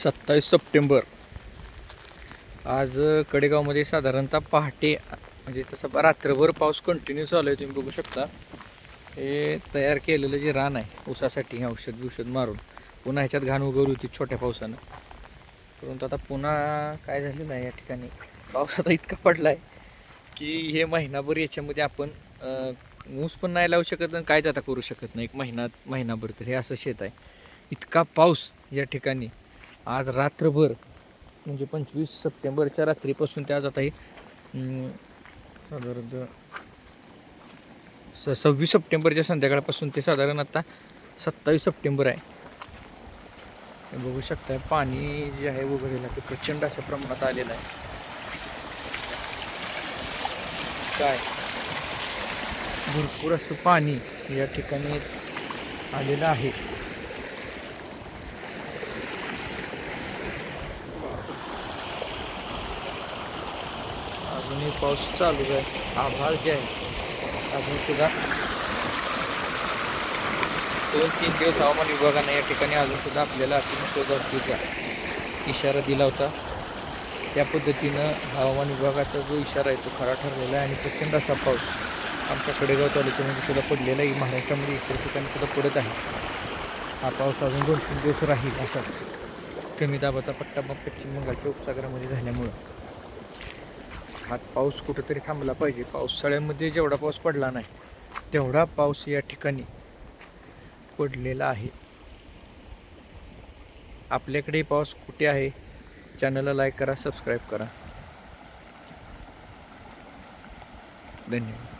सत्तावीस सप्टेंबर. आज कडेगावमध्ये साधारणतः पहाटे म्हणजे तसं रात्रभर पाऊस कंटिन्यू चालू आहे तुम्ही बघू शकता. हे तयार केलेलं जे रान आहे ऊसासाठी औषध बिषध मारून पुन्हा ह्याच्यात घाण उगवली होती छोट्या पावसानं. परंतु आता पुन्हा काय झालेलं आहे या ठिकाणी? पाऊस आता इतका पडला आहे की हे महिनाभर याच्यामध्ये आपण ऊस पण नाही लावू शकत आणि कायच आता करू शकत नाही. एक महिना महिनाभर तर हे असं शेत आहे. इतका पाऊस या ठिकाणी. आज रात्रभर म्हणजे पंचवीस सप्टेंबरच्या रात्रीपासून ते आज आता हे साधारण स सव्वीस सप्टेंबरच्या संध्याकाळपासून ते साधारण आता सत्तावीस सप्टेंबर आहे. बघू शकताय पाणी जे आहे उघडलेलं ते प्रचंड अशा प्रमाणात आलेलं आहे. काय? भरपूर असं पाणी या ठिकाणी आलेलं आहे. अजूनही पाऊस चालू आहे. आभाळ जे आहे अजून सुद्धा दोन तीन दिवस हवामान विभागाने या ठिकाणी अजून सुद्धा आपल्याला अतिशोधाचा इशारा दिला होता. त्या पद्धतीनं हवामान विभागाचा जो इशारा आहे तो खरा ठरलेला आहे आणि प्रचंड असा पाऊस आमच्या कडेगाव तालुक्यामध्ये सुद्धा पडलेला आहे. महाराष्ट्रामध्ये इतर ठिकाणी सुद्धा पडत आहे. हा पाऊस अजून दोन तीन दिवस राहील असाच. कमी दाबाचा पट्टा मग पश्चिम बंगालच्या उपसागरामध्ये झाल्यामुळं. हा पाऊस कुठंतरी थांबला पाहिजे. पावसाळ्यामध्ये जेवढा पाऊस पडला नाही तेवढा पाऊस या ठिकाणी पडलेला आहे. आपल्याकडे पाऊस कुठे आहे? चॅनलला लाईक करा सबस्क्राईब करा. धन्यवाद.